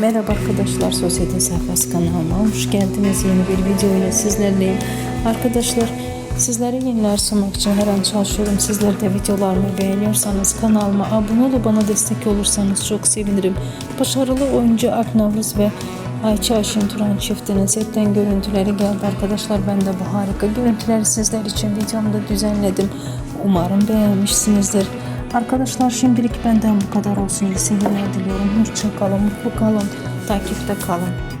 Merhaba arkadaşlar, Sosyete Sayfası kanalıma hoş geldiniz. Yeni bir video ile sizlerleyim. Arkadaşlar, sizlere yeniler sunmak için her an çalışıyorum. Sizler de videolarımı beğeniyorsanız kanalıma abone olup bana destek olursanız çok sevinirim. Başarılı oyuncu Alp Navruz ve Ayça Ayşin Turan çiftinin setten görüntüleri geldi arkadaşlar. Ben de bu harika görüntüleri sizler için videomda düzenledim. Umarım beğenmişsinizdir. Arkadaşlar şimdilik benden bu kadar olsun. İyi seyirler diliyorum. Hoşça kalın, mutlu kalın, takipte kalın.